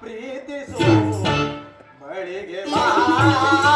ಪ್ರೀತಿಸು ಬಳಿಗೆ ಬಾ.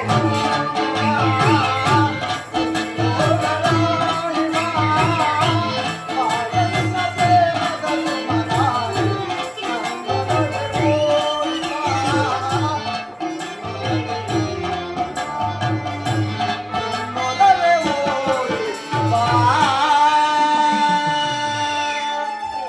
Thank you.